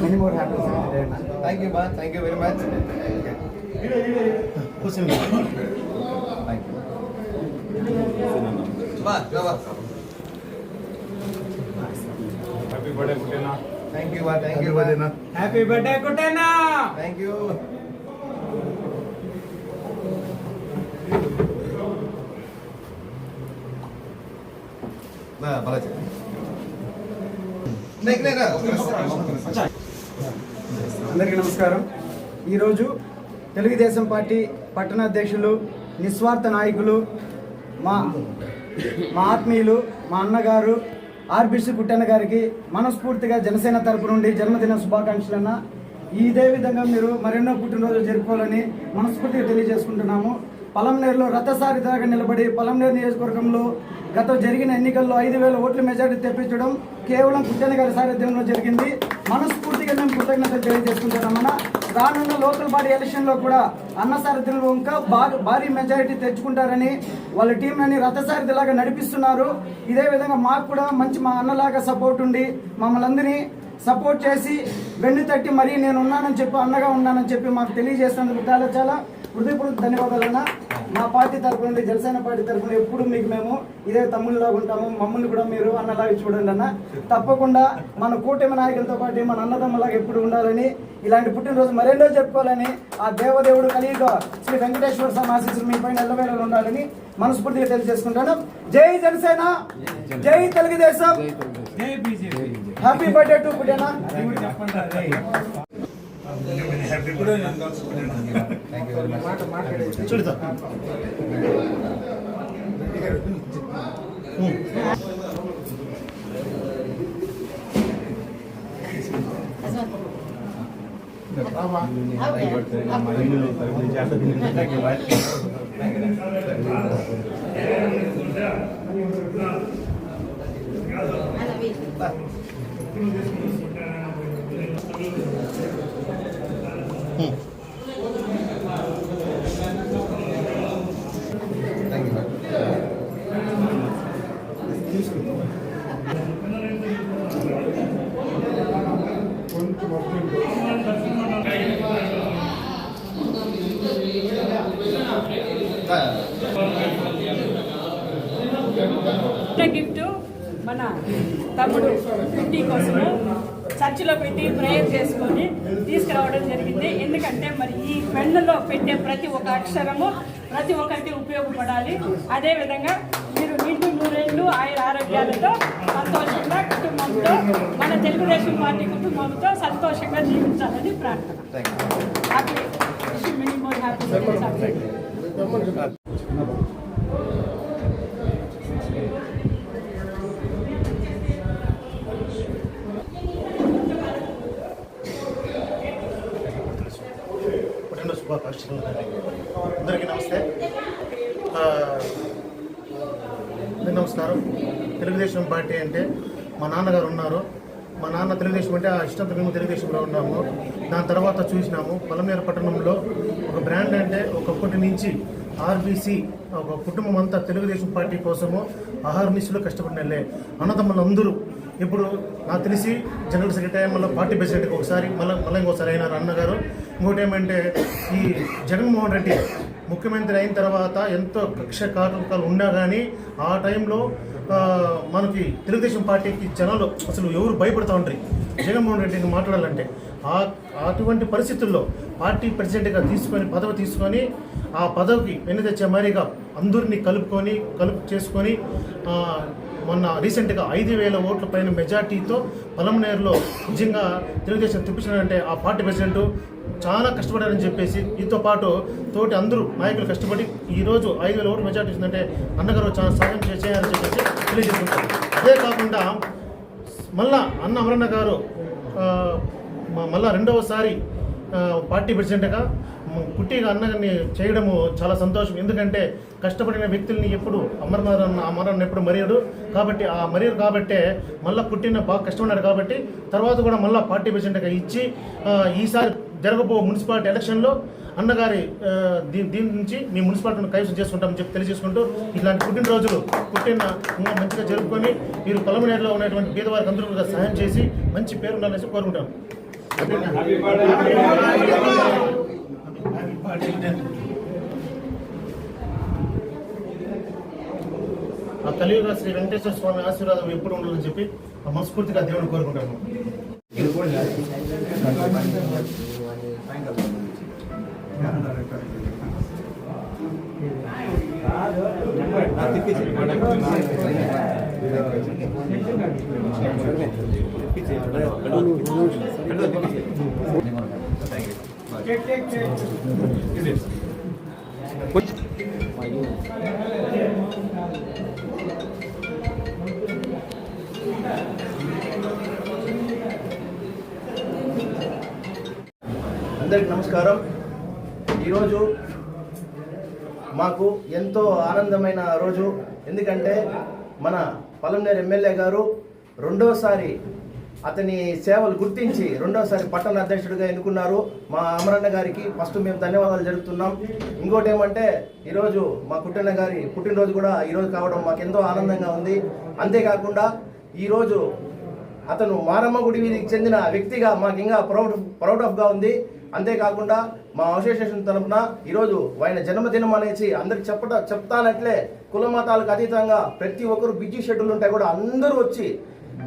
Many more happy in. Thank you, Ma. Thank you very much. Thank you. Happy birthday, Kutena. Thank you, Ma. Thank you. Happy birthday, Kutena. Thank you. Balaji. అందరికీ నమస్కారం. ఈరోజు Telugu Desam party పట్టణాధ్యక్షులు నిస్వార్థ నాయకులు మా మా ఆత్మీయులు మా అన్నగారు ఆర్బిసి కుట్టన్న గారికి మనస్ఫూర్తిగా జనసేన తరపు నుండి జన్మదిన శుభాకాంక్షలన్న. ఇదే విధంగా మీరు మరెన్నో పుట్టినరోజులు జరుపుకోవాలని మనస్ఫూర్తిగా తెలియజేసుకుంటున్నాము. పలంనేరులో రథసారిలాగా నిలబడి పలంనేరు నియోజకవర్గంలో గత జరిగిన ఎన్నికల్లో ఐదు వేల ఓట్ల మెజారిటీ తెప్పించడం కేవలం కుట్టన్న గారి సారథ్యంలో జరిగింది. మనస్ఫూర్తిగా మేము కృతజ్ఞతలు తెలియజేసుకుంటున్నామన్న రానున్న లోకల్ బాడీ ఎలక్షన్లో కూడా అన్న సారథ్యంలో ఇంకా భారీ భారీ మెజారిటీ తెచ్చుకుంటారని వాళ్ళ టీంలని అని నడిపిస్తున్నారు. ఇదే విధంగా మాకు కూడా మంచి మా అన్నలాగా సపోర్ట్ ఉండి మమ్మల్ని అందరినీ సపోర్ట్ చేసి వెన్ను తట్టి మరీ నేను ఉన్నానని చెప్పి అన్నగా ఉన్నానని చెప్పి మాకు తెలియజేసినందుకు చాలా చాలా హృదయపూర్వక ధన్యవాదాలన్న. మా పార్టీ తరపు నుండి జనసేన పార్టీ తరపున ఎప్పుడు మీకు మేము ఇదే తమ్ముళ్ళలాగా ఉంటాము. మమ్మల్ని కూడా మీరు అన్నలాగా చూడండి అన్న. తప్పకుండా మన కూటమి నాయకులతో పాటు మన అన్నదమ్మలాగా ఎప్పుడు ఉండాలని ఇలాంటి పుట్టినరోజు మరెన్నో చెప్పుకోవాలని ఆ దేవదేవుడు కలియుగ శ్రీ వెంకటేశ్వర స్వామి ఆశీస్సులు మీ పైన ఎల్లవేళలు ఉండాలని మనస్ఫూర్తిగా తెలియజేసుకుంటాను జై జనసేన జై తెలుగుదేశం. హ్యాపీ బర్త్డే టు పుట్టేనా థ్యాంక్ యూ వెరీ మచ్ చూడతా Hmm. పెట్టి ప్రేయర్ చేసుకొని తీసుకురావడం జరిగింది. ఎందుకంటే మరి ఈ పెన్నులో పెట్టే ప్రతి ఒక్క అక్షరము ప్రతి ఒక్కరికి ఉపయోగపడాలి. అదేవిధంగా మీరు నిండు నూరేళ్ళు ఆయన ఆరోగ్యాలతో సంతోషంగా కుటుంబంతో మన తెలుగుదేశం పార్టీ కుటుంబంతో సంతోషంగా జీవించాలని ప్రార్థన. హ్యాపీ హ్యాపీ శుభాకాంక్షలు అందరికీ నమస్తే. నమస్కారం. తెలుగుదేశం పార్టీ అంటే మా నాన్నగారు ఉన్నారు. మా నాన్న తెలుగుదేశం అంటే ఆ ఇష్టంతో మేము తెలుగుదేశంలో ఉన్నాము. దాని తర్వాత చూసినాము. పలమేరు పట్టణంలో ఒక బ్రాండ్ అంటే ఒకప్పటి నుంచి ఆర్బీసీ ఒక కుటుంబం అంతా తెలుగుదేశం పార్టీ కోసము ఆహార్నిస్సులు కష్టపడినలే అన్నదమ్ములందరూ ఇప్పుడు నాకు తెలిసి జనరల్ సెక్రటరీ మళ్ళీ పార్టీ ప్రెసిడెంట్కి ఒకసారి మళ్ళీ మళ్ళీ ఇంకోసారి అయినారు అన్నగారు. ఇంకోటి ఏమంటే ఈ జగన్మోహన్ రెడ్డి ముఖ్యమంత్రి అయిన తర్వాత ఎంతో కక్ష కాటకాలు ఉన్నా కానీ ఆ టైంలో మనకి తెలుగుదేశం పార్టీకి జనాలు అసలు ఎవరు భయపడుతూ ఉంటారు జగన్మోహన్ రెడ్డిని మాట్లాడాలంటే ఆ అటువంటి పరిస్థితుల్లో పార్టీ ప్రెసిడెంట్గా తీసుకొని పదవి తీసుకొని ఆ పదవికి వెన్ను తెచ్చే మాదిరిగా అందరినీ కలుపుకొని కలుపు చేసుకొని మొన్న రీసెంట్గా ఐదు వేల ఓట్ల పైన మెజార్టీతో పలమనేరులో నిజంగా తెలుగుదేశం తెప్పించారంటే ఆ పార్టీ ప్రెసిడెంట్ చాలా కష్టపడారని చెప్పేసి దీంతో పాటు తోటి అందరూ నాయకులు కష్టపడి ఈరోజు ఐదు వేల ఓట్ల మెజార్టీ వచ్చిందంటే అన్నగారు చాలా సాధన చేయాలని చెప్పేసి తెలియజేసుకుంటారు. అదే కాకుండా మళ్ళా అన్న అమరన్న గారు మళ్ళా రెండవసారి పార్టీ ప్రెసిడెంట్గా పుట్టి పుట్టిగా చేయడము చాలా సంతోషం. ఎందుకంటే కష్టపడిన వ్యక్తుల్ని ఎప్పుడు అమరనాథ్ అన్న అమరన్న ఎప్పుడు మరియడు. కాబట్టి ఆ మరియరు కాబట్టే మళ్ళీ పుట్టిన బాగా కష్టపడ్డాడు కాబట్టి తర్వాత కూడా మళ్ళీ పార్టీ ప్రెసిడెంట్గా ఇచ్చి ఈసారి జరగబో మున్సిపాలిటీ ఎలక్షన్లో అన్నగారి దీ దీని దీని నుంచి మీ మున్సిపాలిటీని కైవసం చేసుకుంటామని చెప్పి తెలియజేసుకుంటూ ఇలాంటి పుట్టినరోజులు పుట్టిన ఇంకా మంచిగా జరుపుకొని మీరు పొలమనేరులో ఉన్నటువంటి పేదవారికి అందరూ కూడా సహాయం చేసి మంచి పేరు ఉండాలని కోరుకుంటాం ఆ కలియుగ శ్రీ వెంకటేశ్వర స్వామి ఆశీర్వాదం ఎప్పుడు ఉండాలని చెప్పి ఆ మనస్ఫూర్తిగా దేవుని కోరుకుంటాము అందరికి నమస్కారం. ఈరోజు మాకు ఎంతో ఆనందమైన రోజు. ఎందుకంటే మన పలంనేరు ఎమ్మెల్యే గారు రెండోసారి అతని సేవలు గుర్తించి రెండోసారి పట్టణ అధ్యక్షుడిగా ఎన్నుకున్నారు మా అమరన్న గారికి. ఫస్ట్ మేము ధన్యవాదాలు జరుపుతున్నాం. ఇంకోటి ఏమంటే ఈరోజు మా కుట్టన్న గారి పుట్టినరోజు కూడా ఈరోజు కావడం మాకు ఎంతో ఆనందంగా ఉంది. అంతేకాకుండా ఈరోజు అతను మారమ్మ గుడి వీధికి చెందిన వ్యక్తిగా మాకు ఇంకా ప్రౌడ్ ప్రౌడ్ ఆఫ్గా ఉంది. అంతేకాకుండా మా అసోసియేషన్ తరఫున ఈరోజు ఆయన జన్మదినం అనేసి అందరికి చెప్పట చెప్తానట్లే కుల మతాలకు అతీతంగా ప్రతి ఒక్కరు బిజీ షెడ్యూల్ ఉంటే కూడా అందరూ వచ్చి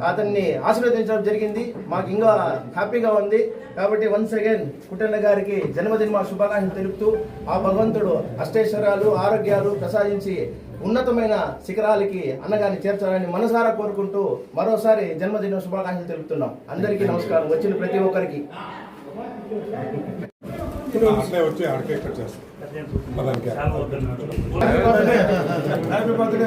అతన్ని ఆశీర్వదించడం జరిగింది. మాకు ఇంకా హ్యాపీగా ఉంది. కాబట్టి వన్స్ అగైన్ కుటన్న గారికి జన్మదిన శుభాకాంక్షలు తెలుపుతూ ఆ భగవంతుడు అష్టైశ్వర్యాలు ఆరోగ్యాలు ప్రసాదించి ఉన్నతమైన శిఖరాలకి అన్నగారిని చేర్చాలని మనసారా కోరుకుంటూ మరోసారి జన్మదిన శుభాకాంక్షలు తెలుపుతున్నాం. అందరికీ నమస్కారం. వచ్చిన ప్రతి ఒక్కరికి. అట్లే వచ్చి ఆడికే కట్ చేస్తాం. పదానికి హ్యాపీ బర్త్డే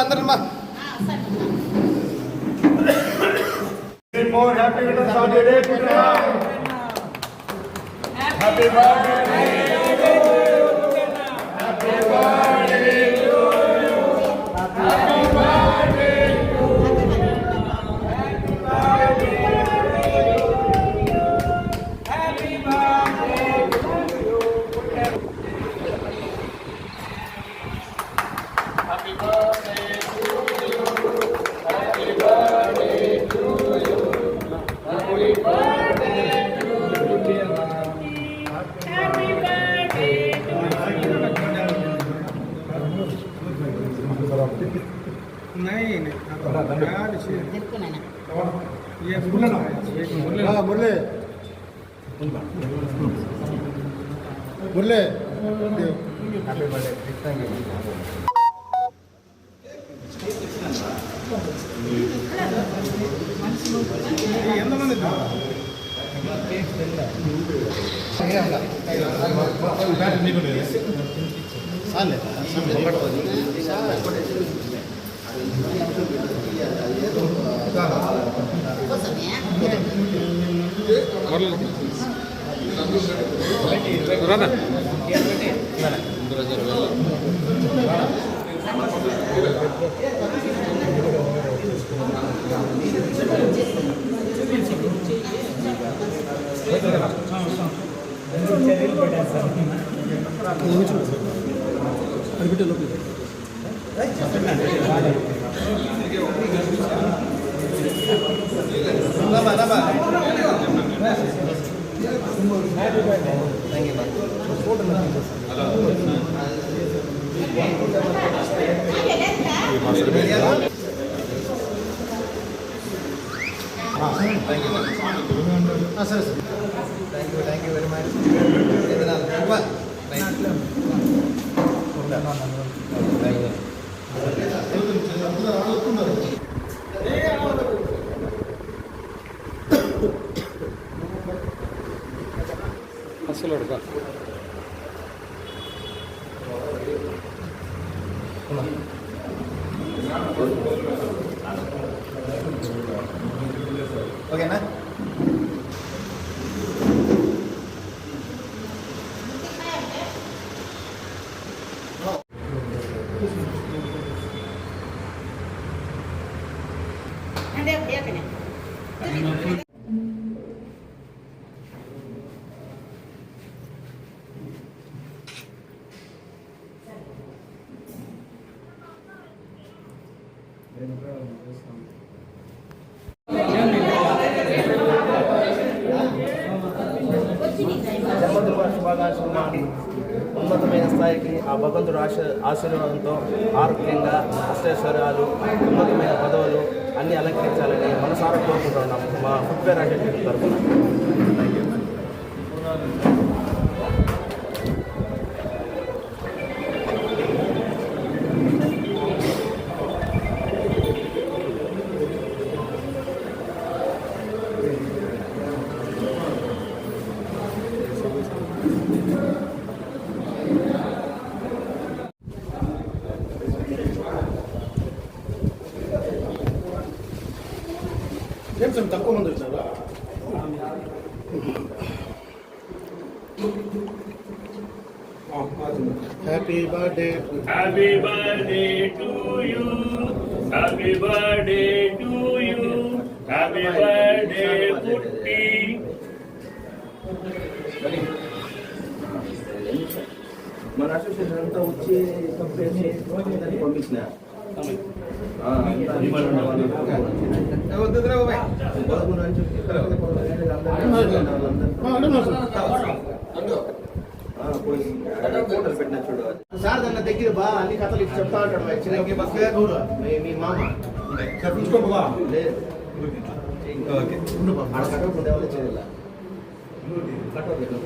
అందరు మా happy returns of the day happy birthday happy Murali happy birthday thank you Rama Rama thank you thank you సరే sir thank you thank you very much ఏదైనా ఓకేనా జన్మదిన శుభాకాంక్షలు మా ఉన్నతమైన స్థాయికి ఆ భగవంతుడు ఆశ ఆశీర్వాదంతో ఆరోగ్యంగా అష్టైశ్వర్యాలు ఉన్నతమైన పదవులు అన్నీ అలంకరించాలని మనసారా కోరుకుంటున్నాము మా ఫుట్వేర్ అటెండెంట్ తరఫున ఏం సార్ తక్కువ మంది వచ్చారా happy birthday Happy birthday to you. Happy birthday to you. Happy birthday, Putti. మన అసోసియేషన్ అంతా వచ్చి కంప్లైంట్ చేసి పంపించిన ఆ, అంతా డిపార్ట్మెంట్ వాళ్ళు వద్దురా బాబాయ్ పదకొండు నుంచి పదకొండు గంటలకు అందరూ ఆ, పోయి అక్కడ ఫోటోలు పెట్టిన చూడు సార్ దాని దగ్గర బా అన్ని కథలు ఇచ్చి చెప్తా ఉంటాడు వాడు. చిన్నకి బస్ ఎవరు మీ- మీ మామ చెప్పించుకోబా లేదు ఓకే ఆడ కట్టకుండా ఎవరు చేయాల కట్టలేదు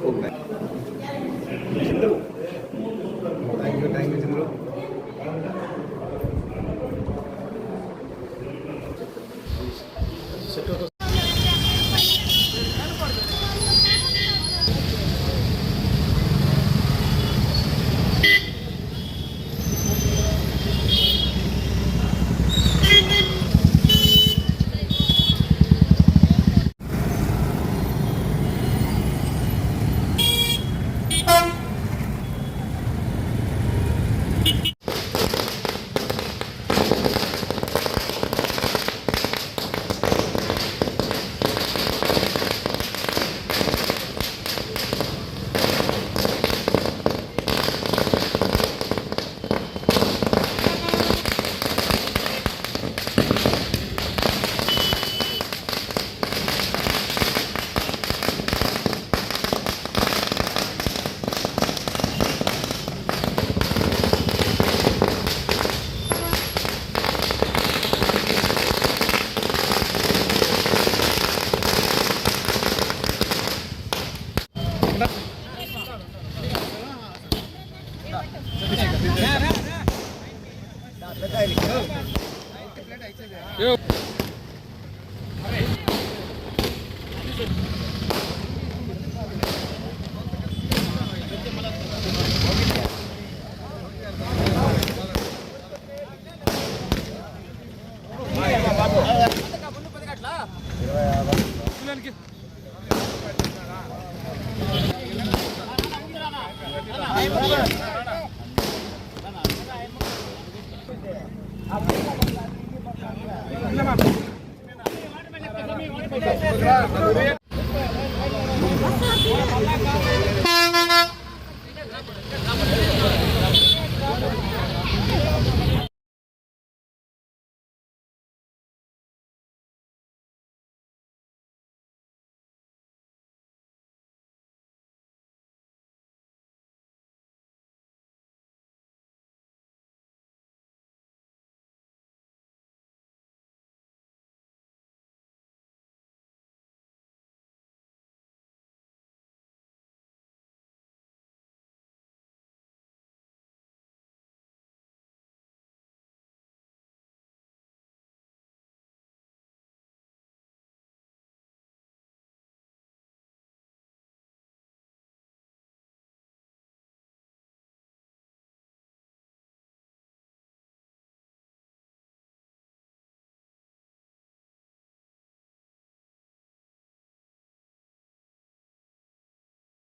Câmara.